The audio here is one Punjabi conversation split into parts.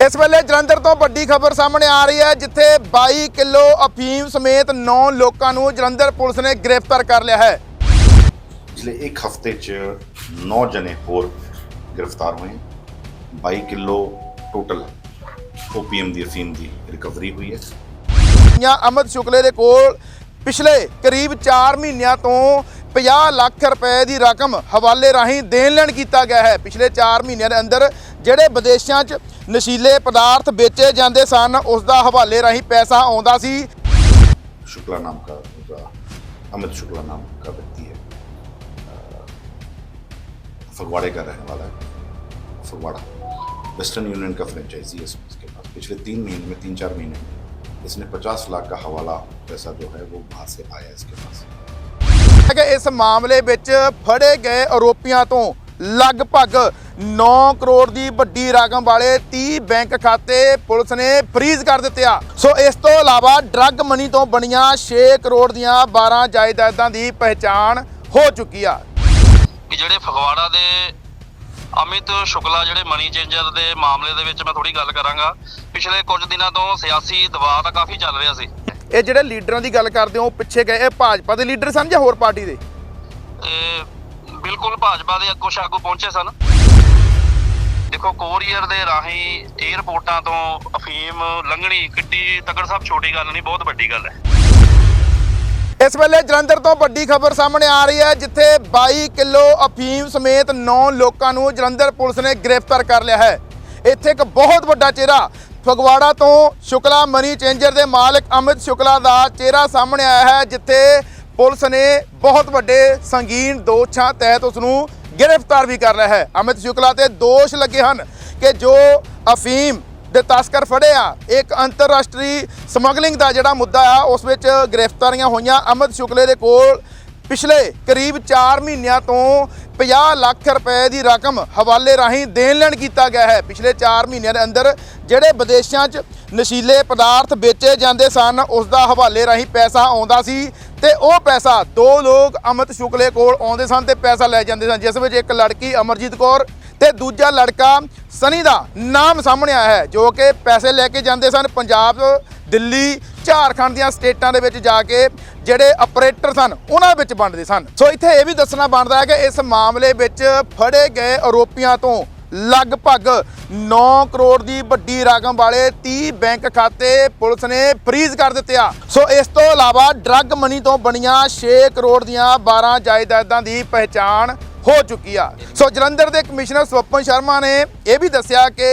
ਇਸ ਵੇਲੇ ਜਲੰਧਰ ਤੋਂ ਵੱਡੀ ਖਬਰ ਸਾਹਮਣੇ ਆ ਰਹੀ ਹੈ ਜਿੱਥੇ 22 ਕਿਲੋ ਅਫੀਮ ਸਮੇਤ 9 ਲੋਕਾਂ ਨੂੰ ਜਲੰਧਰ ਪੁਲਿਸ ਨੇ ਗ੍ਰਿਫਤਾਰ ਕਰ ਲਿਆ ਹੈ। ਪਿਛਲੇ ਇੱਕ ਹਫ਼ਤੇ 'ਚ 9 ਜਣੇ ਹੋਰ ਗ੍ਰਿਫਤਾਰ ਹੋਏ। 22 ਕਿਲੋ ਟੋਟਲ ਓਪੀਐਮ ਦੀ ਅਫੀਮ ਦੀ ਰਿਕਵਰੀ ਹੋਈ ਹੈ। ਜਾਂ ਅਮਿਤ ਸ਼ੁਕਲੇ ਦੇ ਕੋਲ ਪਿਛਲੇ ਕਰੀਬ 4 ਮਹੀਨਿਆਂ ਤੋਂ 50 ਲੱਖ ਰੁਪਏ ਦੀ ਰਕਮ ਹਵਾਲੇ ਰਾਹੀਂ ਦੇਣ ਲੈਣ ਕੀਤਾ ਗਿਆ ਹੈ। ਪਿਛਲੇ 4 ਮਹੀਨਿਆਂ ਦੇ ਅੰਦਰ ਜਿਹੜੇ ਵਿਦੇਸ਼ਾਂ 'ਚ ਨਸ਼ੀਲੇ ਪਦਾਰਥ ਵੇਚੇ ਜਾਂਦੇ ਸਨ ਉਸ ਦਾ ਹਵਾਲੇ ਰਾਹੀਂ ਪੈਸਾ ਆਉਂਦਾ ਸੀ शुक्ला नाम का पूरा अमित शुक्ला नाम का व्यक्ति है अ, फगवाड़े का रहने वाला है फगवाड़ा वेस्टर्न यूनियन का फ्रेंचाइजी है इसके पास पिछले तीन महीने में तीन चार महीने में इसने पचास लाख का हवाला पैसा जो है वो वहाँ से आया इसके पास ਕਿ ਇਸ ਮਾਮਲੇ ਵਿੱਚ ਫੜੇ ਗਏ ਆਰੋਪੀਆਂ ਤੋਂ ਲਗਭਗ 9 ਕਰੋੜ ਦੀ ਵੱਡੀ ਰਕਮ ਵਾਲੇ 30 ਬੈਂਕ ਖਾਤੇ ਪੁਲਿਸ ਨੇ ਫ੍ਰੀਜ਼ ਕਰ ਦਿੱਤੇ ਆ। ਸੋ ਇਸ ਤੋਂ ਇਲਾਵਾ ਡਰੱਗ ਮਨੀ ਤੋਂ ਬਣੀਆਂ 6 ਕਰੋੜ ਦੀਆਂ 12 ਜਾਇਦਾਦਾਂ ਦੀ ਪਹਿਚਾਣ ਹੋ ਚੁੱਕੀ ਆ। ਕਿ ਜਿਹੜੇ ਫਗਵਾੜਾ ਦੇ ਅਮਿਤ ਸ਼ੁਕਲਾ ਜਿਹੜੇ ਮਨੀ ਚੇਂਜਰ ਦੇ ਮਾਮਲੇ ਦੇ ਵਿੱਚ ਮੈਂ ਥੋੜੀ ਗੱਲ ਕਰਾਂਗਾ ਪਿਛਲੇ ਕੁਝ ਦਿਨਾਂ ਤੋਂ ਸਿਆਸੀ ਦਬਾਅ ਤਾਂ ਕਾਫੀ ਚੱਲ ਰਿਹਾ ਸੀ। ਇਹ ਜਿਹੜੇ ਲੀਡਰਾਂ ਦੀ ਗੱਲ ਕਰਦੇ ਹੋ ਪਿੱਛੇ ਗਏ ਇਹ ਭਾਜਪਾ ਦੇ ਲੀਡਰ ਸਨ ਜਾਂ ਹੋਰ ਪਾਰਟੀ ਦੇ? ਤੇ ਬਿਲਕੁਲ ਭਾਜਪਾ ਦੇ ਕੁਛ ਆਗੂ ਪਹੁੰਚੇ ਸਨ। ਦੇਖੋ, ਕੋਰੀਅਰ ਦੇ ਰਾਹੀਂ 에ਅਰਪੋਰਟਾਂ ਤੋਂ ਅਫੀਮ ਲੰਘਣੀ ਕਿੱਡੀ ਤਗੜ ਸਾਹਿਬ ਛੋਟੀ ਗੱਲ ਨਹੀਂ, ਬਹੁਤ ਵੱਡੀ ਗੱਲ ਹੈ। ਇਸ ਵੇਲੇ ਜਲੰਧਰ ਤੋਂ ਵੱਡੀ ਖਬਰ ਸਾਹਮਣੇ ਆ ਰਹੀ ਹੈ, ਜਿੱਥੇ 22 ਕਿਲੋ ਅਫੀਮ ਸਮੇਤ 9 ਲੋਕਾਂ ਨੂੰ ਜਲੰਧਰ ਪੁਲਿਸ ਨੇ ਗ੍ਰਿਫਤਾਰ ਕਰ ਲਿਆ ਹੈ। ਇੱਥੇ ਇੱਕ ਬਹੁਤ ਵੱਡਾ ਚਿਹਰਾ, ਫਗਵਾੜਾ ਤੋਂ ਸ਼ੁਕਲਾ ਮਨੀ ਚੇਂਜਰ ਦੇ ਮਾਲਕ ਅਮਿਤ ਸ਼ੁਕਲਾ ਦਾ ਚਿਹਰਾ ਸਾਹਮਣੇ ਆਇਆ ਹੈ, ਜਿੱਥੇ ਪੁਲਿਸ ਨੇ ਬਹੁਤ ਵੱਡੇ ਸੰਗੀਨ ਦੋਸ਼ਾਂ ਤਹਿਤ ਉਸ ਨੂੰ ਗ੍ਰਿਫਤਾਰ ਵੀ ਕਰ ਲਿਆ ਹੈ। ਅਮਿਤ ਸ਼ੁਕਲਾ ਤੇ ਦੋਸ਼ ਲੱਗੇ ਹਨ ਕਿ ਜੋ ਅਫੀਮ ਦੇ ਤਸਕਰ ਫੜਿਆ ਇੱਕ ਅੰਤਰਰਾਸ਼ਟਰੀ ਸਮਗਲਿੰਗ ਦਾ ਜਿਹੜਾ ਮੁੱਦਾ ਆ, ਉਸ ਵਿੱਚ ਗ੍ਰਿਫਤਾਰੀਆਂ ਹੋਈਆਂ। ਅਮਿਤ ਸ਼ੁਕਲੇ ਦੇ ਕੋਲ ਪਿਛਲੇ ਕਰੀਬ 4 ਮਹੀਨਿਆਂ ਤੋਂ 50 ਲੱਖ ਰੁਪਏ ਦੀ ਰਕਮ ਹਵਾਲੇ ਰਾਹੀਂ ਦੇਣ ਲੈਣ ਕੀਤਾ ਗਿਆ ਹੈ। ਪਿਛਲੇ 4 ਮਹੀਨਿਆਂ ਦੇ ਅੰਦਰ ਜਿਹੜੇ ਵਿਦੇਸ਼ਾਂ 'ਚ ਨਸ਼ੀਲੇ ਪਦਾਰਥ ਵੇਚੇ ਜਾਂਦੇ ਸਨ, ਉਸ ਦਾ ਹਵਾਲੇ ਰਾਹੀਂ ਪੈਸਾ ਆਉਂਦਾ ਸੀ। ਤੇ ਉਹ ਪੈਸਾ ਦੋ ਲੋਕ ਅਮਿਤ ਸ਼ੁਕਲੇ ਕੋਲ ਆਉਂਦੇ ਸਨ ਤੇ ਪੈਸਾ ਲੈ ਜਾਂਦੇ ਸਨ, ਜਿਸ ਵਿੱਚ ਇੱਕ ਲੜਕੀ ਅਮਰਜੀਤ ਕੌਰ ਤੇ ਦੂਜਾ ਲੜਕਾ ਸਨੀ ਦਾ ਨਾਮ ਸਾਹਮਣੇ ਆਇਆ ਹੈ, ਜੋ ਕਿ ਪੈਸੇ ਲੈ ਕੇ ਜਾਂਦੇ ਸਨ ਪੰਜਾਬ, ਦਿੱਲੀ, ਝਾਰਖੰਡ ਦੀਆਂ ਸਟੇਟਾਂ ਦੇ ਵਿੱਚ ਜਾ ਕੇ ਜਿਹੜੇ ਆਪਰੇਟਰ ਸਨ, ਉਹਨਾਂ ਵਿੱਚ ਵੰਡਦੇ ਸਨ। ਸੋ ਇੱਥੇ ਇਹ ਵੀ ਦੱਸਣਾ ਬਣਦਾ ਹੈ ਕਿ ਇਸ ਮਾਮਲੇ ਵਿੱਚ ਫੜੇ ਗਏ ਆਰੋਪੀਆਂ ਤੋਂ ਲਗਭਗ 9 ਕਰੋੜ ਦੀ ਵੱਡੀ ਰਕਮ ਵਾਲੇ 30 ਬੈਂਕ ਖਾਤੇ ਪੁਲਿਸ ਨੇ ਫ੍ਰੀਜ਼ ਕਰ ਦਿੱਤੇ ਆ। ਸੋ ਇਸ ਤੋਂ ਇਲਾਵਾ ਡਰੱਗ ਮਨੀ ਤੋਂ ਬਣੀਆਂ 6 ਕਰੋੜ ਦੀਆਂ 12 ਜਾਇਦਾਦਾਂ ਦੀ ਪਹਿਚਾਣ ਹੋ ਚੁੱਕੀ ਆ। ਸੋ ਜਲੰਧਰ ਦੇ ਕਮਿਸ਼ਨਰ ਸਵਪਨ ਸ਼ਰਮਾ ਨੇ ਇਹ ਵੀ ਦੱਸਿਆ ਕਿ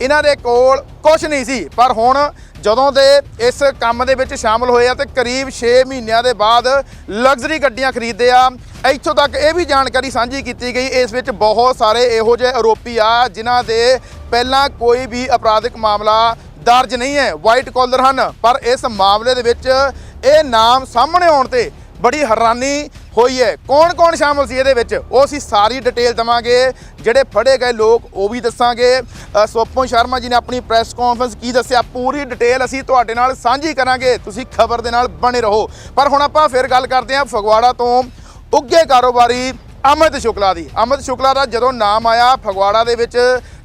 ਇਹਨਾਂ ਦੇ ਕੋਲ ਕੁਝ ਨਹੀਂ ਸੀ, ਪਰ ਹੁਣ ਜਦੋਂ ਦੇ ਇਸ ਕੰਮ ਦੇ ਵਿੱਚ ਸ਼ਾਮਲ ਹੋਏ ਆ ਤੇ ਕਰੀਬ 6 ਮਹੀਨਿਆਂ ਦੇ ਬਾਅਦ ਲਗਜ਼ਰੀ ਗੱਡੀਆਂ ਖਰੀਦਦੇ ਆ। ਇੱਥੋਂ ਤੱਕ ਇਹ ਵੀ ਜਾਣਕਾਰੀ ਸਾਂਝੀ ਕੀਤੀ ਗਈ ਇਸ ਵਿੱਚ ਬਹੁਤ ਸਾਰੇ ਇਹੋ ਜਿਹੇ ਆਰੋਪੀ ਆ ਜਿਨ੍ਹਾਂ ਦੇ ਪਹਿਲਾਂ ਕੋਈ ਵੀ ਅਪਰਾਧਿਕ ਮਾਮਲਾ ਦਰਜ ਨਹੀਂ ਹੈ ਵਾਈਟ ਕਾਲਰ ਹਨ। ਪਰ ਇਸ ਮਾਮਲੇ ਦੇ ਵਿੱਚ ਇਹ ਨਾਮ ਸਾਹਮਣੇ ਆਉਣ ਤੇ ਬੜੀ ਹੈਰਾਨੀ ਹੋਈ ਹੈ। ਕੌਣ ਕੌਣ ਸ਼ਾਮਲ ਸੀ ਇਹਦੇ ਵਿੱਚ? ਉਹ ਅਸੀਂ ਸਾਰੀ ਡਿਟੇਲ ਦਵਾਂਗੇ। ਜਿਹੜੇ ਫੜੇ ਗਏ ਲੋਕ ਉਹ ਵੀ ਦੱਸਾਂਗੇ। ਅ, ਸ਼ਰਮਾ ਜੀ ਨੇ ਆਪਣੀ ਪ੍ਰੈਸ ਕਾਨਫਰੰਸ ਕੀ ਦੱਸਿਆ? ਪੂਰੀ ਡਿਟੇਲ ਅਸੀਂ ਤੁਹਾਡੇ ਨਾਲ ਸਾਂਝੀ ਕਰਾਂਗੇ। ਤੁਸੀਂ ਖਬਰ ਦੇ ਨਾਲ ਬਣੇ ਰਹੋ। ਪਰ ਹੁਣ ਆਪਾਂ ਫਿਰ ਗੱਲ ਕਰਦੇ ਹਾਂ ਫਗਵਾੜਾ ਤੋਂ। ਉੱਗੇ ਕਾਰੋਬਾਰੀ ਅਮਿਤ ਸ਼ੁਕਲਾ ਦੀ। ਅਮਿਤ ਸ਼ੁਕਲਾ ਦਾ ਜਦੋਂ ਨਾਮ ਆਇਆ ਫਗਵਾੜਾ ਦੇ ਵਿੱਚ,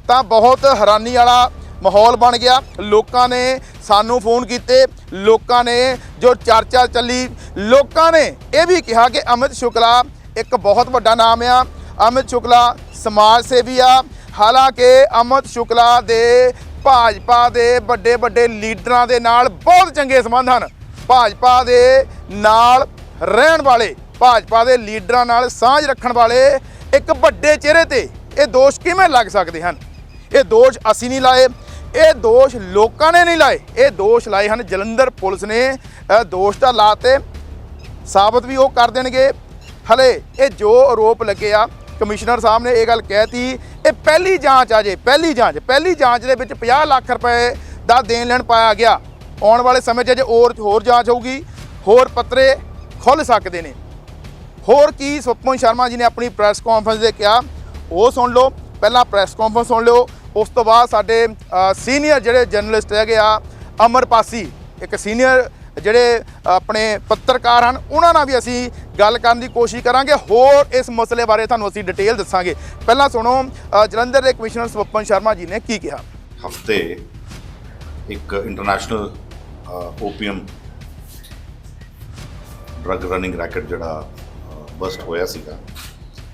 ਤਾਂ ਬਹੁਤ ਹੈਰਾਨੀ ਵਾਲਾ ਮਾਹੌਲ ਬਣ ਗਿਆ। ਲੋਕਾਂ ਨੇ ਸਾਨੂੰ ਫੋਨ ਕੀਤੇ, ਲੋਕਾਂ ਨੇ ਜੋ ਚਰਚਾ ਚੱਲੀ, ਲੋਕਾਂ ਨੇ ਇਹ ਵੀ ਕਿਹਾ ਕਿ ਅਮਿਤ ਸ਼ੁਕਲਾ ਇੱਕ ਬਹੁਤ ਵੱਡਾ ਨਾਮ ਆ। ਅਮਿਤ ਸ਼ੁਕਲਾ ਸਮਾਜ ਸੇਵੀ ਆ। ਹਾਲਾਂਕਿ ਅਮਿਤ ਸ਼ੁਕਲਾ ਦੇ ਭਾਜਪਾ ਦੇ ਵੱਡੇ ਵੱਡੇ ਲੀਡਰਾਂ ਦੇ ਨਾਲ ਬਹੁਤ ਚੰਗੇ ਸੰਬੰਧ ਹਨ। ਭਾਜਪਾ ਦੇ ਨਾਲ ਰਹਿਣ ਵਾਲੇ ਭਾਜਪਾ ਦੇ ਲੀਡਰਾਂ ਨਾਲ ਸਾਂਝ ਰੱਖਣ ਵਾਲੇ ਇੱਕ ਵੱਡੇ ਚਿਹਰੇ ਤੇ ਇਹ ਦੋਸ਼ ਕਿਵੇਂ ਲੱਗ ਸਕਦੇ ਹਨ? ਇਹ ਦੋਸ਼ ਅਸੀਂ ਨਹੀਂ ਲਾਏ, ਇਹ ਦੋਸ਼ ਲੋਕਾਂ ਨੇ ਨਹੀਂ ਲਾਏ, ਇਹ ਦੋਸ਼ ਲਾਏ ਹਨ ਜਲੰਧਰ ਪੁਲਿਸ ਨੇ। ਦੋਸ਼ ਤਾਂ ਲਾਤੇ, ਸਾਬਤ ਵੀ ਉਹ ਕਰ ਦੇਣਗੇ। ਹਲੇ ਇਹ ਜੋ ਆਰੋਪ ਲੱਗੇ ਆ, ਕਮਿਸ਼ਨਰ ਸਾਹਿਬ ਨੇ ਇਹ ਗੱਲ ਕਹਿਤੀ, ਇਹ ਪਹਿਲੀ ਜਾਂਚ ਆ ਜੇ, ਪਹਿਲੀ ਜਾਂਚ ਪਹਿਲੀ ਜਾਂਚ ਦੇ ਵਿੱਚ 50 ਲੱਖ ਰੁਪਏ ਦਾ ਦੇਣ ਲੈਣ ਪਾਇਆ ਗਿਆ। ਆਉਣ ਵਾਲੇ ਸਮੇਂ 'ਚ ਜੇ ਹੋਰ ਹੋਰ ਜਾਂਚ ਹੋਊਗੀ, ਹੋਰ ਪੱਤਰੇ ਖੁੱਲ ਸਕਦੇ ਨੇ। ਹੋਰ ਕੀ ਸੁਪਮਨ ਸ਼ਰਮਾ ਜੀ ਨੇ ਆਪਣੀ ਪ੍ਰੈਸ ਕਾਨਫਰੰਸ ਦੇ ਕਿਹਾ, ਉਹ ਸੁਣ ਲਓ, ਪਹਿਲਾਂ ਪ੍ਰੈਸ ਕਾਨਫਰੰਸ ਸੁਣ ਲਿਓ, ਉਸ ਤੋਂ ਬਾਅਦ ਸਾਡੇ ਸੀਨੀਅਰ ਜਿਹੜੇ ਜਰਨਲਿਸਟ ਹੈਗੇ ਆ, ਅਮਰ ਪਾਸੀ, ਇੱਕ ਸੀਨੀਅਰ ਜਿਹੜੇ ਆਪਣੇ ਪੱਤਰਕਾਰ ਹਨ, ਉਹਨਾਂ ਨਾਲ ਵੀ ਅਸੀਂ ਗੱਲ ਕਰਨ ਦੀ ਕੋਸ਼ਿਸ਼ ਕਰਾਂਗੇ, ਹੋਰ ਇਸ ਮਸਲੇ ਬਾਰੇ ਤੁਹਾਨੂੰ ਅਸੀਂ ਡਿਟੇਲ ਦੱਸਾਂਗੇ। ਪਹਿਲਾਂ ਸੁਣੋ ਜਲੰਧਰ ਦੇ ਕਮਿਸ਼ਨਰ ਸਵਪਨ ਸ਼ਰਮਾ ਜੀ ਨੇ ਕੀ ਕਿਹਾ? ਹਫ਼ਤੇ ਇੱਕ international opium drug running racket ਜਿਹੜਾ ਬਸਟ ਹੋਇਆ ਸੀਗਾ।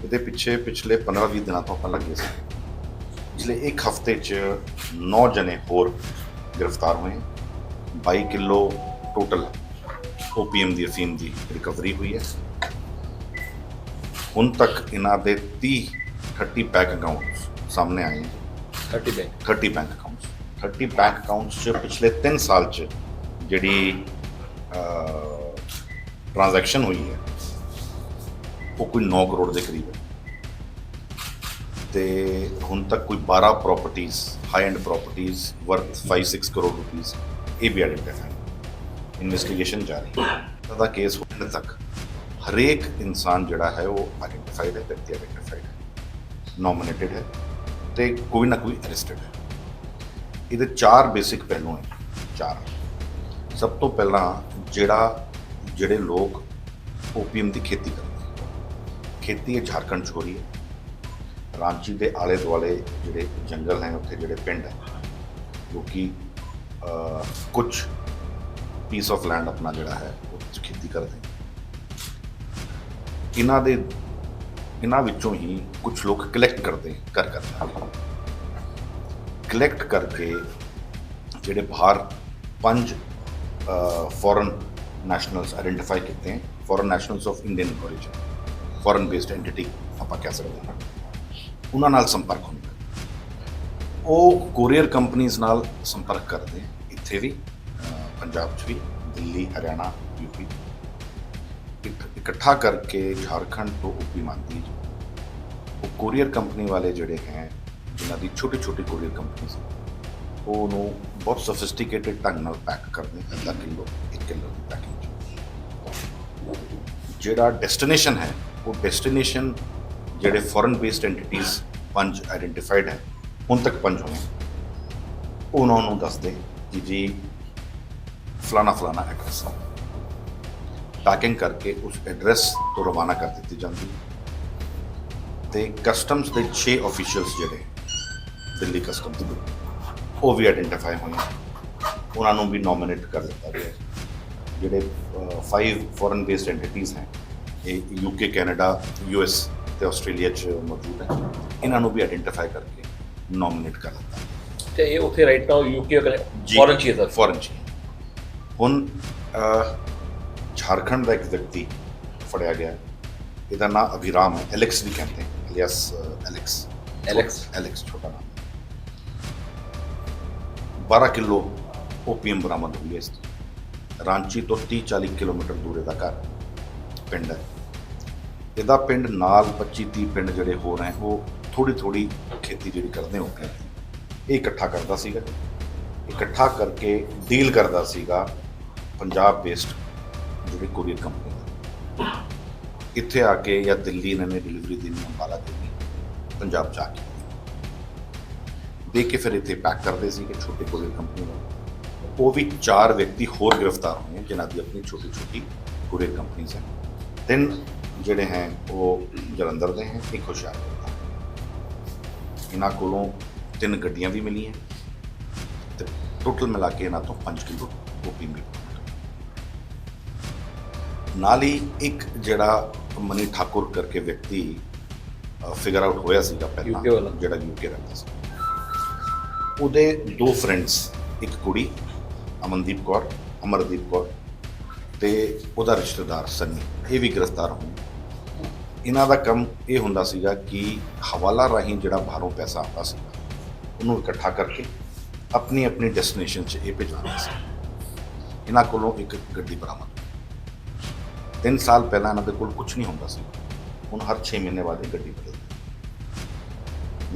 ਇਹਦੇ ਪਿੱਛੇ ਪਿਛਲੇ 15-20 ਦਿਨਾਂ ਤੋਂ ਆਪਾਂ ਲੱਗੇ ਸੀ। ਪਿਛਲੇ ਇੱਕ ਹਫ਼ਤੇ 'ਚ 9 ਜਣੇ ਹੋਰ ਗ੍ਰਿਫਤਾਰ ਹੋਏ। 22 ਕਿਲੋ ਟੋਟਲ ਓਪੀਐਮ ਦੀ ਅਫੀਮ ਦੀ ਰਿਕਵਰੀ ਹੋਈ ਹੈ। ਹੁਣ ਤੱਕ ਇਹਨਾਂ ਦੇ 30 30 ਬੈਂਕ ਅਕਾਊਂਟਸ ਸਾਹਮਣੇ ਆਏ ਨੇ। 30 bank 30 bank accounts 30 bank accounts ਚ ਪਿਛਲੇ 3 ਸਾਲ ਚ ਜਿਹੜੀ ਟ੍ਰਾਂਜੈਕਸ਼ਨ ਹੋਈ ਹੈ। ਉਹ ਕੋਈ 9 ਕਰੋੜ ਦੇ ਕਰੀਬ ਹੈ। ਤੇ ਹੁਣ ਤੱਕ ਕੋਈ 12 ਪ੍ਰਾਪਰਟੀਆਂ ਹਾਈ ਐਂਡ ਪ੍ਰਾਪਰਟੀਆਂ ਵਰਥ 5-6 ਕਰੋੜ ਰੁਪੀਸ ਇਹ ਵੀ ਆਈਡੈਂਟੀਫਾਈ ਇਨਵੈਸਟੀਗੇਸ਼ਨ ਜਾਰੀ ਹੈ। ਦਾ ਕੇਸ ਹੋਣ ਤੱਕ ਹਰੇਕ ਇਨਸਾਨ ਜਿਹੜਾ ਹੈ ਉਹ ਆਈਡੈਂਟੀਫਾਈਡ ਹੈ, ਵਿਅਕਤੀ ਆਈਡੈਂਟੀਫਾਈਡ ਹੈ। ਨੋਮੀਨੇਟਡ ਹੈ ਤੇ ਕੋਈ ਨਾ ਕੋਈ ਅਰੈਸਟਡ ਹੈ। ਇਹਦੇ ਚਾਰ ਬੇਸਿਕ ਪਹਿਲੂ ਹੈ। ਚਾਰ। ਸਭ ਤੋਂ ਪਹਿਲਾਂ ਜਿਹੜਾ, ਜਿਹੜੇ ਲੋਕ ਓਪੀਐਮ ਦੀ ਖੇਤੀ ਕਰਦੇ ਖੇਤੀ ਇਹ ਝਾਰਖੰਡ 'ਚ ਹੋ ਰਹੀ ਹੈ। ਰਾਂਚੀ ਦੇ ਆਲੇ ਦੁਆਲੇ ਜਿਹੜੇ ਜੰਗਲ ਹੈ ਉੱਥੇ ਜਿਹੜੇ ਪਿੰਡ ਹੈ ਲੋਕੀ ਅਹ, ਕੁਝ ਪੀਸ ਆਫ ਲੈਂਡ ਆਪਣਾ ਜਿਹੜਾ ਹੈ ਉਹ ਖੇਤੀ ਕਰਦੇ ਇਹਨਾਂ ਦੇ ਇਹਨਾਂ ਵਿੱਚੋਂ ਹੀ ਕੁਝ ਲੋਕ ਕਲੈਕਟ ਕਰਦੇ ਕਰ ਕਰਦੇ ਕਲੈਕਟ ਕਰਕੇ ਜਿਹੜੇ ਬਾਹਰ ਪੰਜ ਫੋਰਨ ਨੈਸ਼ਨਲਸ ਆਇਡੈਂਟੀਫਾਈ ਕੀਤੇ ਹਨ foreign nationals of Indian origin foreign based entity ਆਪਾਂ ਕਹਿ ਸਕਦੇ ਹਾਂ। ਉਹਨਾਂ ਨਾਲ ਸੰਪਰਕ ਹੁੰਦਾ। ਉਹ ਕੋਰੀਅਰ ਕੰਪਨੀਆਂ ਨਾਲ ਸੰਪਰਕ ਕਰਦੇ ਇੱਥੇ ਵੀ ਪੰਜਾਬ 'ਚ ਵੀ, ਦਿੱਲੀ, ਹਰਿਆਣਾ ਯੂਪੀ ਇਕ- ਇਕੱਠਾ ਕਰਕੇ ਝਾਰਖੰਡ ਤੋਂ ਓਪੀ ਮੰਗਦੀ ਉਹ ਕੋਰੀਅਰ ਕੰਪਨੀ ਵਾਲੇ ਜਿਹੜੇ ਹੈ, ਜਿਨ੍ਹਾਂ ਦੀ ਛੋਟੀ ਛੋਟੀ ਕੋਰੀਅਰ ਕੰਪਨੀ ਉਹ ਉਹਨੂੰ ਬਹੁਤ ਸੋਫਿਸਟੀਕੇਟਿਡ ਢੰਗ ਨਾਲ ਪੈਕ ਕਰਦੇ ਅੱਧਾ ਕਿਲੋ 1 ਕਿਲੋ ਦੀ ਪੈਕਿੰਗ ਜਿਹੜਾ ਡੈਸਟੀਨੇਸ਼ਨ ਹੈ ਉਹ ਡੈਸਟੀਨੇਸ਼ਨ ਜਿਹੜੇ ਫੋਰਨ ਬੇਸਡ ਐਂਟੀਟੀਜ਼ ਪੰਜ ਆਇਡੈਂਟੀਫਾਈਡ ਹੈ, ਹੁਣ ਤੱਕ ਪੰਜ ਹੋਏ ਉਹਨਾਂ ਨੂੰ ਦੱਸਦੇ ਕਿ ਜੀ ਫਲਾਣਾ ਫਲਾਣਾ ਐਡਰੈਸ ਹੈ ਪੈਕਿੰਗ ਕਰਕੇ ਉਸ ਐਡਰੈਸ ਤੋਂ ਰਵਾਨਾ ਕਰ ਦਿੱਤੀ ਜਾਂਦੀ। ਤੇ ਕਸਟਮਸ ਦੇ 6 ਅਫੀਸ਼ੀਅਲਸ ਜਿਹੜੇ ਦਿੱਲੀ ਕਸਟਮਸ ਦੇ, ਉਹ ਵੀ ਆਇਡੈਂਟੀਫਾਈ ਹੋਏ ਉਹਨਾਂ ਨੂੰ ਵੀ ਨੋਮੀਨੇਟ ਕਰ ਦਿੱਤਾ ਗਿਆ। ਜਿਹੜੇ 5 ਫੋਰਨ ਬੇਸਡ ਐਂਟੀਟੀਜ਼ ਹੈ ਇਹ ਯੂਕੇ ਕੈਨੇਡਾ ਯੂਐਸ ਤੇ ਆਸਟ੍ਰੇਲੀਆ ਚ ਮੌਜੂਦ ਹੈ। ਇਹਨਾਂ ਨੂੰ ਵੀ ਆਇਡੈਂਟੀਫਾਈ ਕਰਕੇ ਨੋਮੀਨੇਟ ਕਰ ਦਿੱਤਾ। ਤੇ ਇਹ ਉੱਥੇ ਰਾਈਟ ਨਾਓ ਯੂਕੇ ਫੋਰਨ ਚੀਜ਼ ਹੈ। ਫੋਰਨ ਚ ਹੁਣ ਝਾਰਖੰਡ ਦਾ ਇੱਕ ਵਿਅਕਤੀ ਫੜਿਆ ਗਿਆ। ਇਹਦਾ ਨਾਮ ਅਭਿਰਾਮ ਹੈ। ਐਲੈਕਸ ਵੀ ਕਹਿੰਦੇ ਹੈ ਅਲੀਅਸ ਐਲੈਕਸ ਐਲੈਕਸ। ਐਲੈਕਸ ਛੋਟਾ ਨਾਮ। 12 ਕਿਲੋ ਓਪੀਐਮ ਬਰਾਮਦ ਹੋਈ ਹੈ ਰਾਂਚੀ ਤੋਂ 30 40 ਕਿਲੋਮੀਟਰ ਦੂਰ ਇਹਦਾ ਘਰ ਪਿੰਡ ਹੈ। ਇਹਦਾ ਪਿੰਡ ਨਾਲ 25 30 ਪਿੰਡ ਜਿਹੜੇ ਹੋਰ ਹੈ, ਉਹ ਥੋੜੀ ਥੋੜੀ ਖੇਤੀ ਜਿਹੜੀ ਕਰਦੇ ਹੋ ਇਹ ਇਕੱਠਾ ਕਰਦਾ ਸੀਗਾ। ਇਕੱਠਾ ਕਰਕੇ ਡੀਲ ਕਰਦਾ ਸੀਗਾ ਪੰਜਾਬ ਬੇਸਡ ਜਿਹੜੀ ਕੋਰੀਅਰ ਕੰਪਨੀ ਦਾ। ਇੱਥੇ ਆ ਕੇ ਜਾਂ ਦਿੱਲੀ ਇਹਨਾਂ ਨੇ ਡਿਲੀਵਰੀ ਦੇਣੀ ਅੰਬਾਲਾ ਦੇਣੀ ਪੰਜਾਬ ਜਾ ਕੇ। ਦੇ ਕੇ ਫਿਰ ਇੱਥੇ ਪੈਕ ਕਰਦੇ ਸੀਗੇ ਕਿ ਛੋਟੇ ਕੋਰੀਅਰ ਕੰਪਨੀ ਵਾਲੇ ਉਹ ਵੀ ਚਾਰ ਵਿਅਕਤੀ ਹੋਰ ਗ੍ਰਿਫਤਾਰ ਹੋਏ ਜਿਨ੍ਹਾਂ ਦੀ ਆਪਣੀ ਛੋਟੀ ਛੋਟੀ ਕੋਰੀਅਰ ਕੰਪਨੀਆਂ ਹਨ ਤਿੰਨ ਜਿਹੜੇ ਹੈ ਉਹ ਜਲੰਧਰ ਦੇ ਹੈ ਇੱਕ ਹੁਸ਼ਿਆਰਪੁਰ ਦਾ। ਇਹਨਾਂ ਕੋਲੋਂ ਤਿੰਨ ਗੱਡੀਆਂ ਵੀ ਮਿਲੀਆਂ ਤੇ ਟੋਟਲ ਮਿਲਾ ਕੇ ਇਹਨਾਂ ਤੋਂ 5 ਕਿਲੋ ਓਪੀ ਮਿਲੀ ਨਾਲ ਹੀ ਇੱਕ ਜਿਹੜਾ ਮਨੀ ਠਾਕੁਰ ਕਰਕੇ ਵਿਅਕਤੀ ਫਿਗਰ ਆਊਟ ਹੋਇਆ ਸੀਗਾ ਪਹਿਲਾਂ। ਜਿਹੜਾ ਯੂਕੇ ਰਹਿੰਦਾ ਸੀ। ਉਹਦੇ ਦੋ ਫਰੈਂਡਸ ਇੱਕ ਕੁੜੀ ਅਮਨਦੀਪ ਕੌਰ ਅਮਰਦੀਪ ਕੌਰ ਤੇ ਉਹਦਾ ਰਿਸ਼ਤੇਦਾਰ ਸਨੀ, ਇਹ ਵੀ ਗ੍ਰਿਫਤਾਰ ਹੋਏ। ਇਹਨਾਂ ਦਾ ਕੰਮ ਇਹ ਹੁੰਦਾ ਸੀਗਾ ਕਿ ਹਵਾਲਾ ਰਾਹੀਂ ਜਿਹੜਾ ਬਾਹਰੋਂ ਪੈਸਾ ਆਉਂਦਾ ਸੀ, ਉਹਨੂੰ ਇਕੱਠਾ ਕਰਕੇ ਆਪਣੀ ਆਪਣੀ ਡੈਸਟੀਨੇਸ਼ਨ 'ਚ ਇਹ ਭੇਜਣਾ ਸੀ। ਇਹਨਾਂ ਕੋਲੋਂ ਇੱਕ ਗੱਡੀ ਬਰਾਮਦ ਤਿੰਨ ਸਾਲ ਪਹਿਲਾਂ ਇਹਨਾਂ ਦੇ ਕੋਲ ਕੁਝ ਨਹੀਂ ਹੁੰਦਾ ਸੀ। ਹੁਣ ਹਰ 6 ਮਹੀਨੇ ਬਾਅਦ ਇਹ ਗੱਡੀ ਬਦਲਦੀ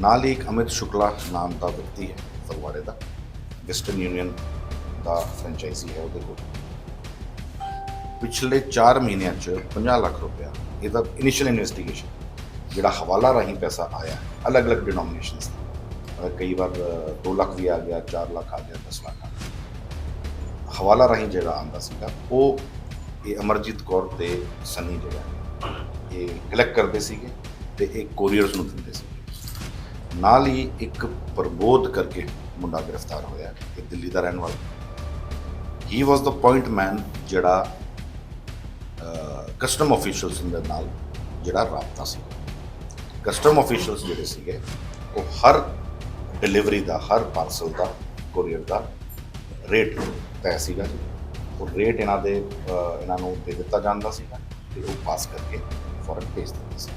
ਨਾਲ ਹੀ ਇੱਕ ਅਮਿਤ ਸ਼ੁਕਲਾ ਨਾਮ ਦਾ ਵਿਅਕਤੀ ਹੈ, ਫਗਵਾੜੇ ਦਾ ਵੈਸਟਰਨ ਯੂਨੀਅਨ ਦਾ ਫਰੈਂਚਾਈਜ਼ੀ ਹੈ ਉਹਦੇ ਕੋਲ। ਪਿਛਲੇ 4 ਮਹੀਨਿਆਂ 'ਚ 50 ਲੱਖ ਰੁਪਇਆ। ਇਹਦਾ ਇਨੀਸ਼ੀਅਲ ਇਨਵੈਸਟੀਗੇਸ਼ਨ ਜਿਹੜਾ ਹਵਾਲਾ ਰਾਹੀਂ ਪੈਸਾ ਆਇਆ, ਅਲੱਗ-ਅਲੱਗ ਡਿਨੋਮੀਨੇਸ਼ਨਸ ਦਾ ਕਈ ਵਾਰ 2 ਲੱਖ ਵੀ ਆ ਗਿਆ 4 ਲੱਖ ਆ ਗਿਆ 10 ਲੱਖ ਆ ਗਿਆ। ਹਵਾਲਾ ਰਾਹੀਂ ਜਿਹੜਾ ਆਂਦਾ ਸੀਗਾ, ਉਹ ਇਹ ਅਮਰਜੀਤ ਕੌਰ ਤੇ ਸਨੀ ਜਿਹੜਾ ਇਹ ਕਲੈਕਟ ਕਰਦੇ ਸੀਗੇ ਤੇ ਇਹ ਕੋਰੀਅਰਸ ਨੂੰ ਦਿੰਦੇ ਸੀ ਨਾਲ ਹੀ ਇੱਕ ਪ੍ਰਬੋਧ ਕਰਕੇ ਮੁੰਡਾ ਗ੍ਰਿਫਤਾਰ ਹੋਇਆ, ਇਹ ਦਿੱਲੀ ਦਾ ਰਹਿਣ ਵਾਲਾ। ਹੀ ਵਾਸ ਦਾ ਪੁਆਇੰਟ ਮੈਨ ਜਿਹੜਾ ਕਸਟਮ ਆਫੀਸ਼ੀਅਲਸ ਦੇ ਨਾਲ ਜਿਹੜਾ ਰਾਬਤਾ ਸੀ। ਕਸਟਮ ਆਫੀਸ਼ੀਅਲਸ ਜਿਹੜੇ ਸੀਗੇ ਉਹ ਹਰ ਡਿਲੀਵਰੀ ਦਾ ਹਰ ਪਾਰਸਲ ਦਾ ਕੋਰੀਅਰ ਦਾ ਰੇਟ ਤੈਅ ਸੀਗਾ ਜੀ। ਉਹ ਰੇਟ ਇਹਨਾਂ ਦੇ ਇਹਨਾਂ ਨੂੰ ਦੇ ਦਿੱਤਾ ਜਾਂਦਾ ਸੀਗਾ ਤੇ ਉਹ ਪਾਸ ਕਰਕੇ ਫੋਰਨ ਭੇਜ ਦਿੰਦੇ ਸੀ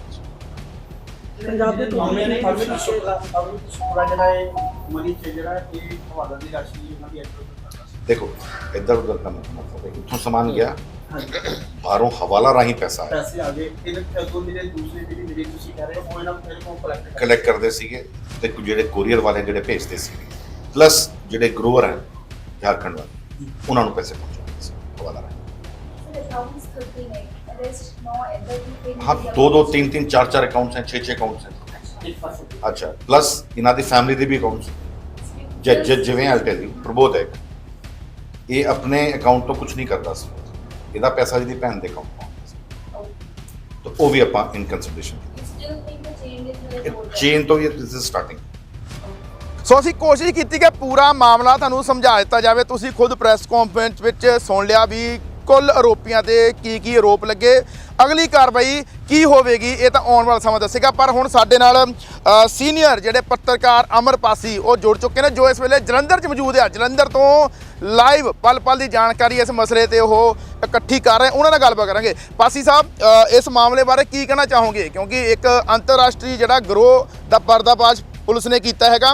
ਪੰਜਾਬ ਦੇ ਮਾਮਲੇ ਨੇ ਸ਼ੁਕਲਾ ਅਮਿਤ ਸ਼ੁਕਲਾ ਜਿਹੜਾ ਹੈ ਮਨੀ ਚ ਜਿਹੜਾ ਇਹ ਹਵਾਲਾ ਦੀ ਰਾਸ਼ੀ ਉਹਨਾਂ ਦੀ ਸੀ ਦੇਖੋ ਇੱਧਰ ਉੱਧਰ ਦਾ ਮਤਲਬ ਹੈ ਇੱਥੋਂ ਸਮਾਨ ਗਿਆ। ਬਾਹਰੋਂ ਹਵਾਲਾ ਰਾਹੀਂ ਪੈਸਾ ਆਇਆ। ਪੈਸੇ ਆ ਗਏ। ਇਹਨਾਂ ਤੋਂ ਜਿਹੜੇ ਦੂਸਰੇ ਜਿਹੜੀ ਮੇਰੇ ਤੁਸੀਂ ਕਰ ਰਹੇ ਹੋ ਉਹ ਇਹਨਾਂ ਨੂੰ ਕੋਲ ਕਲੈਕਟ ਕਲੈਕਟ ਕਰਦੇ। ਸੀਗੇ ਤੇ ਜਿਹੜੇ ਕੋਰੀਅਰ ਵਾਲੇ ਜਿਹੜੇ ਭੇਜਦੇ ਸੀ ਪਲੱਸ ਜਿਹੜੇ ਗਰੋਵਰ ਹਨ ਝਾਰਖੰਡ ਵਾਲੇ ਉਹਨਾਂ ਨੂੰ ਪੈਸੇ ਪਹੁੰਚਾਉਂਦੇ ਸੀ ਹਵਾਲਾ ਰਾਹੀਂ। ਹਾਂ ਦੋ ਦੋ ਤਿੰਨ ਤਿੰਨ ਚਾਰ ਚਾਰ ਅਕਾਊਂਟਸ ਹਨ 6 6 ਅਕਾਊਂਟਸ ਹਨ ਅੱਛਾ ਪਲੱਸ ਇਹਨਾਂ ਦੀ ਫੈਮਿਲੀ ਦੇ ਵੀ ਅਕਾਊਂਟਸ ਜੱਜ ਜਿਵੇਂ ਆਲ ਟੈਲ ਪ੍ਰਬੋਧ ਹੈ ਇਹ ਆਪਣੇ ਅਕਾਊਂਟ ਤੋਂ ਕੁਝ ਨਹੀਂ ਕਰਦਾ ਸੀ। ਇਹਦਾ ਪੈਸਾ ਜਿਹਦੀ ਭੈਣ ਦੇ ਅਕਾਊਂਟ ਪਾਉਂਦਾ ਸੀ। ਤਾਂ ਉਹ ਵੀ ਆਪਾਂ ਇਨ ਕੰਸੀਡਰੇਸ਼ਨ. ਚੇਨ ਤੋਂ ਹੀ ਦਿਸ ਇਜ਼ ਸਟਾਰਟਿੰਗ ਸੋ ਅਸੀਂ ਕੋਸ਼ਿਸ਼ ਕੀਤੀ ਕਿ ਪੂਰਾ ਮਾਮਲਾ ਤੁਹਾਨੂੰ ਸਮਝਾ ਦਿੱਤਾ ਜਾਵੇ। ਤੁਸੀਂ ਖੁਦ ਪ੍ਰੈਸ ਕਾਨਫਰੰਸ ਵਿੱਚ ਸੁਣ ਲਿਆ ਵੀ ਕੁੱਲ ਆਰੋਪੀਆਂ ਤੇ ਕੀ ਕੀ ਆਰੋਪ ਲੱਗੇ? ਅਗਲੀ ਕਾਰਵਾਈ ਕੀ ਹੋਵੇਗੀ? ਇਹ ਤਾਂ ਆਉਣ ਵਾਲਾ ਸਮਾਂ ਦੱਸੇਗਾ, ਪਰ ਹੁਣ ਸਾਡੇ ਨਾਲ ਸੀਨੀਅਰ ਜਿਹੜੇ ਪੱਤਰਕਾਰ ਅਮਰ ਪਾਸੀ, ਉਹ ਜੁੜ ਚੁੱਕੇ ਨੇ, ਜੋ ਇਸ ਵੇਲੇ ਜਲੰਧਰ 'ਚ ਮੌਜੂਦ ਆ। ਜਲੰਧਰ ਤੋਂ ਲਾਈਵ ਪਲ ਪਲ ਦੀ ਜਾਣਕਾਰੀ ਇਸ ਮਸਲੇ ਤੇ ਉਹ ਇਕੱਠੀ ਕਰ ਰਹੇ। ਉਹਨਾਂ ਨਾਲ ਗੱਲਬਾਤ ਕਰਾਂਗੇ। ਪਾਸੀ ਸਾਹਿਬ ਇਸ ਮਾਮਲੇ ਬਾਰੇ ਕੀ ਕਹਿਣਾ ਚਾਹੋਗੇ? ਕਿਉਂਕਿ ਇੱਕ ਅੰਤਰਰਾਸ਼ਟਰੀ ਜਿਹੜਾ ਗਰੋਹ ਦਾ ਪਰਦਾਫਾਸ਼ ਪੁਲਿਸ ਨੇ ਕੀਤਾ ਹੈਗਾ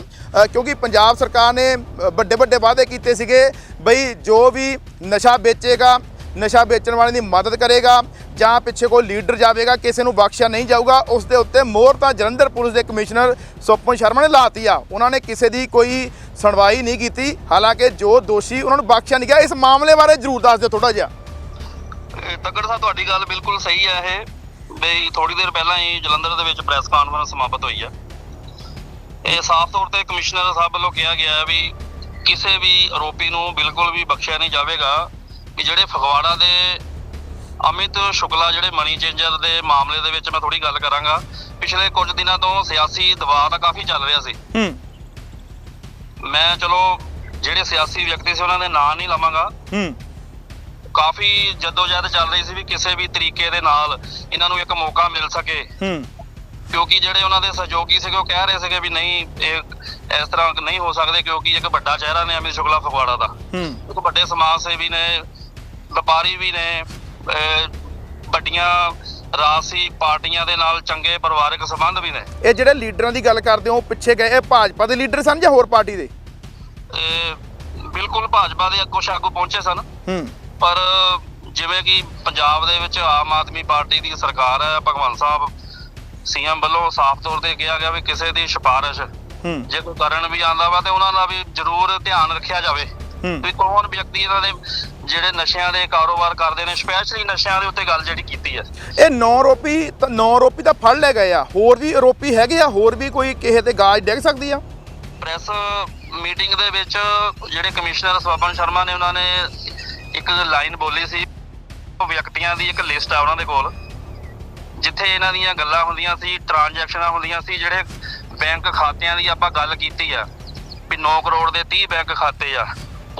ਕਿਉਂਕਿ ਪੰਜਾਬ ਸਰਕਾਰ ਨੇ ਵੱਡੇ ਵੱਡੇ ਵਾਅਦੇ ਕੀਤੇ ਸੀਗੇ ਬਈ ਜੋ ਵੀ ਨਸ਼ਾ ਵੇਚੇਗਾ ਨਸ਼ਾ ਵੇਚਣ ਵਾਲੇ ਦੀ ਮਦਦ ਕਰੇਗਾ ਜਾਂ ਪਿੱਛੇ ਕੋਈ ਲੀਡਰ ਜਾਵੇਗਾ, ਕਿਸੇ ਨੂੰ ਬਖਸ਼ਿਆ ਨਹੀਂ ਜਾਊਗਾ, ਉਸ ਦੇ ਉੱਤੇ ਮੋਹਰ ਤਾਂ ਜਲੰਧਰ ਪੁਲਿਸ ਦੇ ਕਮਿਸ਼ਨਰ ਸੁਪਨ ਸ਼ਰਮਾ ਨੇ ਲਾਤੀ ਆ। ਉਹਨਾਂ ਨੇ ਕਿਸੇ ਦੀ ਕੋਈ ਸੁਣਵਾਈ ਨਹੀਂ ਕੀਤੀ, ਹਾਲਾਂਕਿ ਜੋ ਦੋਸ਼ੀ ਉਹਨਾਂ ਨੂੰ ਬਖਸ਼ਿਆ ਨਹੀਂ ਗਿਆ, ਇਸ ਮਾਮਲੇ ਬਾਰੇ ਜ਼ਰੂਰ ਦੱਸ ਦਿਓ ਥੋੜਾ ਜਿਹਾ। ਇਹ ਤੱਕੜ ਸਾਹਿਬ, ਤੁਹਾਡੀ ਗੱਲ ਬਿਲਕੁਲ ਸਹੀ ਹੈ ਇਹ ਬਈ ਥੋੜੀ ਦੇਰ ਪਹਿਲਾਂ ਹੀ ਜਲੰਧਰ ਦੇ ਵਿੱਚ ਪ੍ਰੈਸ ਕਾਨਫਰੰਸ ਸਮਾਪਤ ਹੋਈ ਆ। ਇਹ ਸਾਫ਼ ਤੌਰ ਤੇ ਕਮਿਸ਼ਨਰ ਸਾਹਿਬ ਵੱਲੋਂ ਕਿਹਾ ਗਿਆ ਵੀ ਕਿਸੇ ਵੀ ਆਰੋਪੀ ਨੂੰ ਬਿਲਕੁਲ ਵੀ ਬਖਸ਼ਿਆ ਨਹੀਂ ਜਾਵੇਗਾ ਕਿ ਜਿਹੜੇ ਫਗਵਾੜਾ ਦੇ ਅਮਿਤ ਸ਼ੁਕਲਾ ਜਿਹੜੇ ਮਨੀ ਚੇਂਜਰ ਦੇ ਮਾਮਲੇ ਦੇ ਵਿੱਚ ਮੈਂ ਥੋੜੀ ਗੱਲ ਕਰਾਂਗਾ ਪਿਛਲੇ ਕੁਝ ਦਿਨਾਂ ਤੋਂ ਸਿਆਸੀ ਦਬਾਅ ਤਾਂ ਕਾਫੀ ਚੱਲ ਰਿਹਾ ਸੀ। ਹੂੰ। ਮੈਂ ਚਲੋ ਜਿਹੜੇ ਸਿਆਸੀ ਵਿਅਕਤੀ ਸੀ ਉਹਨਾਂ ਦੇ ਨਾਂ ਨਹੀਂ ਲਵਾਂਗਾ। ਹੂੰ। ਕਾਫੀ ਜਦੋਜਹਿਦ ਚੱਲ ਰਹੀ ਸੀ ਵੀ ਕਿਸੇ ਵੀ ਤਰੀਕੇ ਦੇ ਨਾਲ ਇਹਨਾਂ ਨੂੰ ਇੱਕ ਮੌਕਾ ਮਿਲ ਸਕੇ। ਹੂੰ। ਕਿਉਂਕਿ ਜਿਹੜੇ ਉਹਨਾਂ ਦੇ ਸਹਿਯੋਗੀ ਸੀਗੇ ਉਹ ਕਹਿ ਰਹੇ ਸੀਗੇ ਵੀ ਨਹੀਂ ਇਹ ਇਸ ਤਰ੍ਹਾਂ ਨਹੀਂ ਹੋ ਸਕਦੇ ਕਿਉਂਕਿ ਇੱਕ ਵੱਡਾ ਚਿਹਰਾ ਨੇ ਅਮਿਤ ਸ਼ੁਕਲਾ ਫਗਵਾੜਾ ਦਾ। ਹੂੰ। ਇੱਕ ਵੱਡੇ ਸਮਾਜ ਸੇਵੀ ਨੇ ਵਪਾਰੀ ਵੀ ਨੇ ਵੱਡੀਆਂ ਰਾਸੀ ਪਾਰਟੀਆਂ ਦੇ ਨਾਲ ਚੰਗੇ ਪਰਿਵਾਰਕ ਸੰਬੰਧ ਵੀ ਨੇ। ਇਹ ਜਿਹੜੇ ਲੀਡਰਾਂ ਦੀ ਗੱਲ ਕਰਦੇ ਹੋ ਪਿੱਛੇ ਗਏ ਇਹ ਭਾਜਪਾ ਦੇ ਲੀਡਰ ਸਨ ਜਾਂ ਹੋਰ ਪਾਰਟੀ ਦੇ? ਬਿਲਕੁਲ ਭਾਜਪਾ ਦੇ ਕੁਛ ਆਗੂ ਪਹੁੰਚੇ ਸਨ। ਹੂੰ। ਪਰ ਜਿਵੇਂ ਕਿ ਪੰਜਾਬ ਦੇ ਵਿੱਚ ਆਮ ਆਦਮੀ ਪਾਰਟੀ ਦੀ ਸਰਕਾਰ ਹੈ ਭਗਵੰਤ ਸਾਹਿਬ ਸੀਐਮ ਵੱਲੋਂ ਸਾਫ਼ ਤੌਰ ਤੇ ਕਿਹਾ ਗਿਆ ਵੀ ਕਿਸੇ ਦੀ ਸਿਫਾਰਿਸ਼ ਜੇ ਕੋਈ ਕਰਨ ਵੀ ਆਂਦਾ ਵਾ ਤੇ ਉਹਨਾਂ ਦਾ ਵੀ ਜ਼ਰੂਰ ਧਿਆਨ ਰੱਖਿਆ ਜਾਵੇ। ਵੀ ਕੌਣ ਵਿਅਕਤੀ ਇਹਨਾਂ ਦੇ ਜਿਹੜੇ ਨਸ਼ਿਆਂ ਦੇ ਕਾਰੋਬਾਰ ਕਰਦੇ ਨੇ ਸਪੈਸ਼ਲੀ ਨਸ਼ਿਆਂ ਦੇ ਉੱਤੇ ਗੱਲ ਜਿਹੜੀ ਕੀਤੀ ਹੈ। ਇਹ ਨੌ ਆਰੋਪੀ ਨੌ ਆਰੋਪੀ ਤਾਂ ਫੜ ਲਏ ਗਏ ਆ। ਹੋਰ ਵੀ ਆਰੋਪੀ ਹੈਗੇ ਆ ਹੋਰ ਵੀ ਕੋਈ ਕਿਸੇ ਤੇ ਗਾਜ ਡਿੱਗ ਸਕਦੀ ਆ? ਪ੍ਰੈਸ ਮੀਟਿੰਗ ਦੇ ਵਿੱਚ ਜਿਹੜੇ ਕਮਿਸ਼ਨਰ ਸਵਪਨ ਸ਼ਰਮਾ ਨੇ ਉਹਨਾਂ ਨੇ ਇੱਕ ਲਾਈਨ ਬੋਲੀ ਸੀ ਉਹ ਵਿਅਕਤੀਆਂ ਦੀ ਇੱਕ ਲਿਸਟ ਆ ਉਹਨਾਂ ਦੇ ਕੋਲ ਜਿੱਥੇ ਇਹਨਾਂ ਦੀਆਂ ਗੱਲਾਂ ਹੁੰਦੀਆਂ ਸੀ ਟ੍ਰਾਂਜੈਕਸ਼ਨਾਂ ਹੁੰਦੀਆਂ ਸੀ ਜਿਹੜੇ ਬੈਂਕ ਖਾਤਿਆਂ ਦੀ ਆਪਾਂ ਗੱਲ ਕੀਤੀ ਆ ਵੀ 9 ਕਰੋੜ ਦੇ 30 ਬੈਂਕ ਖਾਤੇ ਆ।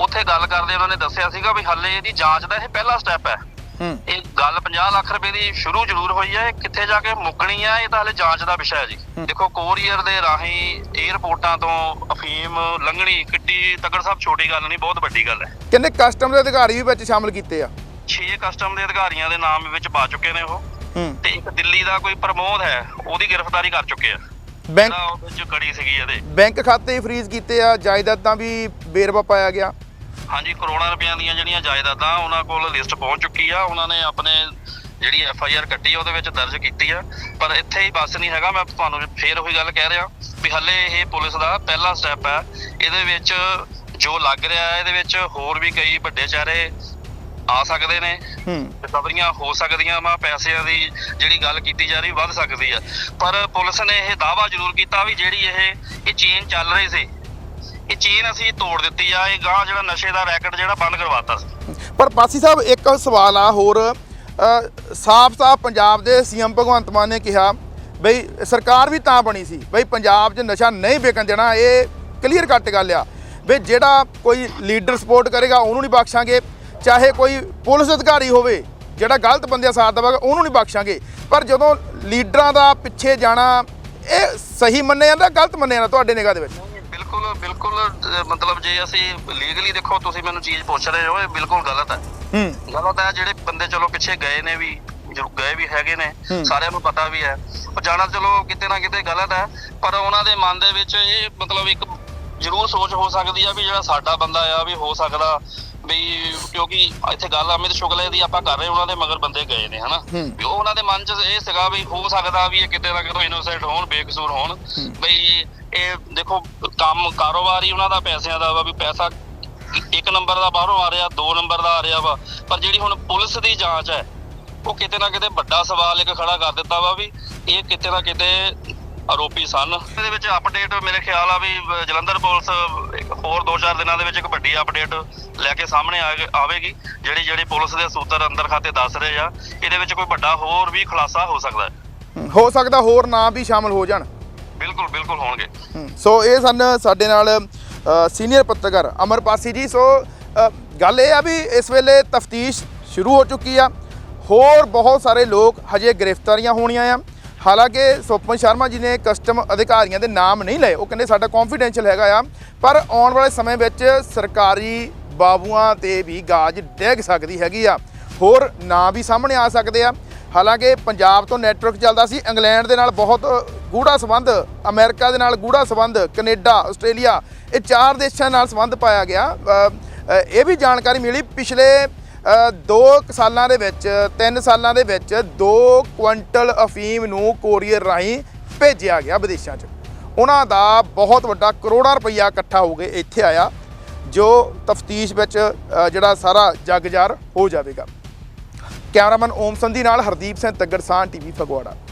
ਉੱਥੇ ਗੱਲ ਕਰਦੇ ਉਹਨਾਂ ਨੇ ਦੱਸਿਆ ਸੀਗਾ ਵੀ ਹੱਲੇ ਇਹਦੀ ਜਾਂਚ ਦਾ ਇਹ ਪਹਿਲਾ ਸਟੈਪ ਹੈ। ਹੂੰ। ਇਹ ਗੱਲ 50 ਲੱਖ ਰੁਪਏ ਦੀ ਸ਼ੁਰੂ ਜ਼ਰੂਰ ਹੋਈ ਹੈ ਕਿੱਥੇ ਜਾ ਕੇ ਮੁੱਕਣੀ ਆ ਇਹ ਤਾਂ ਹਲੇ ਜਾਂਚ ਦਾ ਵਿਸ਼ਾ ਹੈ ਜੀ। ਦੇਖੋ ਕੋਰੀਅਰ ਦੇ ਰਾਹੀਂ 에ਅਰਪੋਰਟਾਂ ਤੋਂ ਅਫੀਮ ਲੰਘਣੀ ਕਿੱਡੀ ਤਗੜ ਸਾਹਿਬ ਛੋਟੀ ਗੱਲ ਨਹੀਂ ਬਹੁਤ ਵੱਡੀ ਗੱਲ ਹੈ। ਕਹਿੰਦੇ ਕਸਟਮ ਦੇ ਅਧਿਕਾਰੀ ਵੀ ਵਿੱਚ ਸ਼ਾਮਲ ਕੀਤੇ ਆ। 6 ਕਸਟਮ ਦੇ ਅਧਿਕਾਰੀਆਂ ਦੇ ਨਾਮ ਵਿੱਚ ਪਾ ਚੁੱਕੇ ਨੇ ਉਹ। ਹੂੰ। ਤੇ ਇੱਕ ਦਿੱਲੀ ਦਾ ਕੋਈ ਪ੍ਰਮੋਦ ਹੈ ਉਹਦੀ ਗ੍ਰਿਫਤਾਰੀ ਕਰ ਚੁੱਕੇ ਆ। ਬੈਂਕ ਜਿਹੜਾ ਉਹਦੇ ਚ ਕੜੀ ਸੀਗੀ ਇਹਦੇ। ਬੈਂਕ ਖਾਤੇ ਹੀ ਫਰੀਜ਼ ਕੀਤੇ ਆ ਜਾਇਦਾਦਾਂ ਵੀ ਬੇਰਵਾ ਪਾਇਆ ਗਿਆ। ਹਾਂਜੀ ਕਰੋੜਾਂ ਰੁਪਈਆਂ ਦੀਆਂ ਜਿਹੜੀਆਂ ਜਾਇਦਾਦਾਂ ਉਹਨਾਂ ਕੋਲ ਲਿਸਟ ਪਹੁੰਚ ਚੁੱਕੀ ਆ। ਉਹਨਾਂ ਨੇ ਆਪਣੇ ਜਿਹੜੀ ਐਫ ਆਈ ਆਰ ਕੱਟੀ ਉਹਦੇ ਵਿੱਚ ਦਰਜ ਕੀਤੀ ਆ। ਪਰ ਇੱਥੇ ਹੀ ਬਸ ਨਹੀਂ ਹੈਗਾ ਮੈਂ ਤੁਹਾਨੂੰ ਫੇਰ ਉਹੀ ਗੱਲ ਕਹਿ ਰਿਹਾ ਵੀ ਹੱਲੇ ਇਹ ਪੁਲਿਸ ਦਾ ਪਹਿਲਾ ਸਟੈਪ ਹੈ ਇਹਦੇ ਵਿੱਚ ਜੋ ਲੱਗ ਰਿਹਾ ਹੈ ਇਹਦੇ ਵਿੱਚ ਹੋਰ ਵੀ ਕਈ ਵੱਡੇ ਚਿਹਰੇ ਆ ਸਕਦੇ ਨੇ। ਹੂੰ। ਰਿਕਵਰੀਆਂ ਹੋ ਸਕਦੀਆਂ ਵਾ ਪੈਸਿਆਂ ਦੀ ਜਿਹੜੀ ਗੱਲ ਕੀਤੀ ਜਾ ਰਹੀ ਵੱਧ ਸਕਦੀ ਆ। ਪਰ ਪੁਲਿਸ ਨੇ ਇਹ ਦਾਵਾ ਜ਼ਰੂਰ ਕੀਤਾ ਵੀ ਜਿਹੜੀ ਇਹ ਇਹ ਚੇਨ ਚੱਲ ਰਹੀ ਸੀ ਇਹ ਚੇਨ ਅਸੀਂ ਤੋੜ ਦਿੱਤੀ ਆ, ਇਹ ਗਾਂ ਜਿਹੜਾ ਨਸ਼ੇ ਦਾ ਰੈਕਟ ਜਿਹੜਾ ਬੰਦ ਕਰਵਾਤਾ ਸੀ। ਪਰ ਪਾਸੀ ਸਾਹਿਬ, ਇੱਕ ਸਵਾਲ ਆ ਹੋਰ ਸਾਫ਼-ਸਾਫ਼ ਪੰਜਾਬ ਦੇ ਸੀਐਮ ਭਗਵੰਤ ਮਾਨ ਨੇ ਕਿਹਾ ਬਈ ਸਰਕਾਰ ਵੀ ਤਾਂ ਬਣੀ ਸੀ, ਬਈ ਪੰਜਾਬ 'ਚ ਨਸ਼ਾ ਨਹੀਂ ਵਿਕਣ ਦੇਣਾ, ਇਹ ਕਲੀਅਰ ਕੱਟ ਗੱਲ ਆ। ਵੀ ਜਿਹੜਾ ਕੋਈ ਲੀਡਰ ਸਪੋਰਟ ਕਰੇਗਾ, ਉਹਨੂੰ ਨਹੀਂ ਬਖਸ਼ਾਂਗੇ। ਚਾਹੇ ਕੋਈ ਪੁਲਿਸ ਅਧਿਕਾਰੀ ਹੋਵੇ, ਜਿਹੜਾ ਗਲਤ ਬੰਦਿਆਂ ਸਾਥ ਦੇਵੇਗਾ, ਉਹਨੂੰ ਨਹੀਂ ਬਖਸ਼ਾਂਗੇ। ਪਰ ਜਦੋਂ ਲੀਡਰਾਂ ਦਾ ਪਿੱਛੇ ਜਾਣਾ, ਇਹ ਸਹੀ ਮੰਨਿਆ ਜਾਂਦਾ, ਗਲਤ ਮੰਨਿਆ ਜਾਂਦਾ ਤੁਹਾਡੇ ਨਿਗਾਹ ਦੇ ਵਿੱਚ? ਬਿਲਕੁਲ ਮਤਲਬ ਜੇ ਅਸੀਂ ਲੀਗਲੀ ਦੇਖੋ ਤੁਸੀਂ ਮੈਨੂੰ ਚੀਜ਼ ਪੁੱਛ ਰਹੇ ਹੋ ਇਹ ਬਿਲਕੁਲ ਗਲਤ ਹੈ। ਹੂੰ। ਗਲਤ ਹੈ ਜਿਹੜੇ ਬੰਦੇ ਚਲੋ ਪਿੱਛੇ ਗਏ ਨੇ ਵੀ ਜੋ ਗਏ ਵੀ ਹੈਗੇ ਨੇ। ਸਾਰਿਆਂ ਨੂੰ ਪਤਾ ਵੀ ਹੈ। ਉਹ ਜਾਣਾ ਚਲੋ ਕਿਤੇ ਨਾ ਕਿਤੇ ਗਲਤ ਹੈ ਪਰ ਉਹਨਾਂ ਦੇ ਮਨ ਦੇ ਵਿੱਚ ਇਹ ਮਤਲਬ ਇੱਕ ਜ਼ਰੂਰ ਸੋਚ ਹੋ ਸਕਦੀ ਆ ਵੀ ਜਿਹੜਾ ਸਾਡਾ ਬੰਦਾ ਆ ਵੀ ਹੋ ਸਕਦਾ ਵੀ ਕਿਉਂਕਿ ਇੱਥੇ ਗੱਲ ਅਮਿਤ ਸ਼ੁਕਲੇ ਦੀ ਆਪਾਂ ਕਰ ਰਹੇ ਉਹਨਾਂ ਦੇ ਮਗਰ ਬੰਦੇ ਗਏ ਨੇ ਹਨਾ। ਵੀ ਉਹ ਉਹਨਾਂ ਦੇ ਮਨ 'ਚ ਇਹ ਸੀਗਾ ਵੀ ਹੋ ਸਕਦਾ ਵੀ ਇਹ ਕਿਤੇ ਨਾ ਕਿਤੇ ਇਨੋਸੈਂਟ ਹੋਣ ਬੇਕਸੂਰ ਹੋਣ। ਬਈ ਇਹ ਦੇਖੋ ਕੰਮ ਕਾਰੋਬਾਰ ਹੀ ਉਹਨਾਂ ਦਾ ਪੈਸਿਆਂ ਦਾ ਵਾ ਵੀ ਪੈਸਾ ਇੱਕ ਨੰਬਰ ਦਾ ਬਾਹਰੋਂ ਆ ਰਿਹਾ ਦੋ ਨੰਬਰ ਦਾ ਆ ਰਿਹਾ ਵਾ। ਪਰ ਜਿਹੜੀ ਹੁਣ ਪੁਲਿਸ ਦੀ ਜਾਂਚ ਹੈ ਉਹ ਕਿਤੇ ਨਾ ਕਿਤੇ ਵੱਡਾ ਸਵਾਲ ਇੱਕ ਖੜਾ ਕਰ ਦਿੱਤਾ ਵਾ ਵੀ ਇਹ ਕਿਤੇ ਨਾ ਕਿਤੇ ਆਰੋਪੀ ਸਨ। ਇਹਦੇ ਵਿੱਚ ਅਪਡੇਟ ਮੇਰੇ ਖਿਆਲ ਆ ਵੀ ਜਲੰਧਰ ਪੁਲਿਸ ਹੋਰ 2-4 ਦਿਨਾਂ ਦੇ ਵਿੱਚ ਇੱਕ ਵੱਡੀ ਅਪਡੇਟ ਲੈ ਕੇ ਸਾਹਮਣੇ ਆਵੇਗੀ ਜਿਹੜੀ ਜਿਹੜੀ ਪੁਲਿਸ ਦੇ ਸੂਤਰ ਅੰਦਰ ਖਾਤੇ ਦੱਸ ਰਹੇ ਆ। ਇਹਦੇ ਵਿੱਚ ਕੋਈ ਵੱਡਾ ਹੋਰ ਵੀ ਖੁਲਾਸਾ ਹੋ ਸਕਦਾ ਹੈ। ਹੂੰ। ਸਕਦਾ ਹੋਰ ਨਾਂ ਵੀ ਸ਼ਾਮਲ ਹੋ ਜਾਣ। ਬਿਲਕੁਲ ਬਿਲਕੁਲ ਹੋਣਗੇ। ਸੋ ਇਹ ਸਨ ਸਾਡੇ ਨਾਲ ਸੀਨੀਅਰ ਪੱਤਰਕਾਰ ਅਮਰ ਪਾਸੀ ਜੀ। ਸੋ ਗੱਲ ਇਹ ਆ ਵੀ ਇਸ ਵੇਲੇ ਤਫਤੀਸ਼ ਸ਼ੁਰੂ ਹੋ ਚੁੱਕੀ ਆ। ਹੋਰ ਬਹੁਤ ਸਾਰੇ ਲੋਕ ਹਜੇ ਗ੍ਰਿਫਤਾਰੀਆਂ ਹੋਣੀਆਂ ਆ। ਹਾਲਾਂਕਿ ਸੋਪਨ ਸ਼ਰਮਾ ਜੀ ਨੇ ਕਸਟਮ ਅਧਿਕਾਰੀਆਂ ਦੇ ਨਾਮ ਨਹੀਂ ਲਏ। ਉਹ ਕਹਿੰਦੇ ਸਾਡਾ ਕੌਨਫੀਡੈਂਸ਼ੀਅਲ ਹੈਗਾ ਆ, ਪਰ ਆਉਣ ਵਾਲੇ ਸਮੇਂ ਵਿੱਚ ਸਰਕਾਰੀ ਬਾਬੂਆਂ ਤੇ ਵੀ ਗਾਜ ਡਿੱਗ ਸਕਦੀ ਹੈਗੀ ਆ। ਹੋਰ ਨਾਂ ਵੀ ਸਾਹਮਣੇ ਆ ਸਕਦੇ ਆ। ਹਾਲਾਂਕਿ ਪੰਜਾਬ ਤੋਂ ਨੈਟਵਰਕ ਚੱਲਦਾ ਸੀ, ਇੰਗਲੈਂਡ ਦੇ ਨਾਲ ਬਹੁਤ ਗੂੜਾ ਸੰਬੰਧ, ਅਮਰੀਕਾ ਦੇ ਨਾਲ ਗੂੜਾ ਸੰਬੰਧ, ਕੈਨੇਡਾ, ਆਸਟ੍ਰੇਲੀਆ, ਇਹ ਚਾਰ ਦੇਸ਼ਾਂ ਨਾਲ ਸੰਬੰਧ ਪਾਇਆ ਗਿਆ। ਇਹ ਵੀ ਜਾਣਕਾਰੀ ਮਿਲੀ, ਪਿਛਲੇ 2 ਸਾਲਾਂ ਦੇ ਵਿੱਚ, ਤਿੰਨ ਸਾਲਾਂ ਦੇ ਵਿੱਚ 2 ਕੁਇੰਟਲ ਅਫੀਮ ਨੂੰ ਕੋਰੀਅਰ ਰਾਹੀਂ ਭੇਜਿਆ ਗਿਆ ਵਿਦੇਸ਼ਾਂ 'ਚ। ਉਹਨਾਂ ਦਾ ਬਹੁਤ ਵੱਡਾ ਕਰੋੜਾਂ ਰੁਪਈਆ ਇਕੱਠਾ ਹੋ ਕੇ ਇੱਥੇ ਆਇਆ, ਜੋ ਤਫਤੀਸ਼ ਵਿੱਚ ਜਿਹੜਾ ਸਾਰਾ ਜਗਜਾਰ ਹੋ ਜਾਵੇਗਾ। ਕੈਮਰਾਮੈਨ ਓਮ ਸੰਧੀ ਨਾਲ ਹਰਦੀਪ ਸਿੰਘ ਤੱਗੜ ਸਾਹ ਟੀਵੀ, ਫਗਵਾੜਾ।